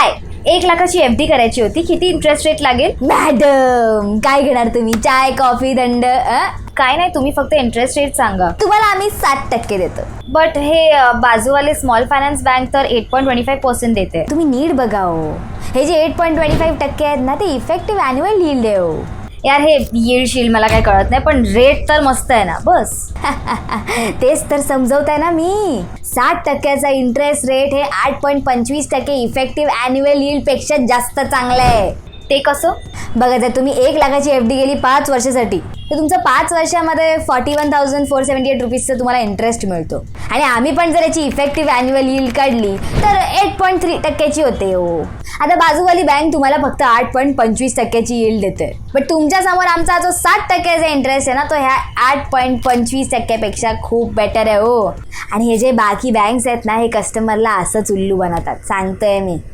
हाय एक लाखाची F D करायची होती. किती इंटरेस्ट रेट लागेल? मॅडम काय घेणार तुम्ही? चाय कॉफी दंड? काय नाही तुम्ही फक्त इंटरेस्ट रेट सांगा. तुम्हाला आम्ही सात टक्के देतो. बट हे बाजूवाले स्मॉल फायनान्स बँक तर eight point twenty five percent देते. तुम्ही नीट बघा हो. हे जे एट पॉईंट ट्वेंटी फाईव्ह टक्के आहेत ना ते इफेक्टिव्ह अॅन्युअल आहे हो. यार हे येईल शील मला काय कळत नाही पण रेट तर मस्त आहे ना बस. तेच तर समजवताय ना मी. साठ टक्क्याचा इंटरेस्ट रेट हे आठ पॉईंट पंचवीस टक्के इफेक्टिव्ह अॅन्युअल yield पेक्षा जास्त चांगलं आहे. ते कसं? बघा जर तुम्ही एक लाखाची एफ डी गेली पाच वर्षासाठी तर तुमचं पाच वर्षामध्ये forty one thousand four seventy eight रुपीजचं तुम्हाला इंटरेस्ट मिळतो. आणि आम्ही पण जर याची इफेक्टिव्ह अॅन्युअल yield काढली तर एट पॉईंट थ्री टक्क्याची होते हो. आता बाजूवाली बँक तुम्हाला फक्त आठ पॉईंट पंचवीस टक्क्याची यील्ड देते. बट तुमच्यासमोर आमचा जो सात टक्क्याचा इंटरेस्ट आहे ना तो ह्या आठ पॉईंट पंचवीस टक्क्यापेक्षा खूप बेटर आहे हो. आणि हे जे बाकी बँक्स आहेत ना हे कस्टमरला असंच उल्लू बनवतात. सांगतोय मी.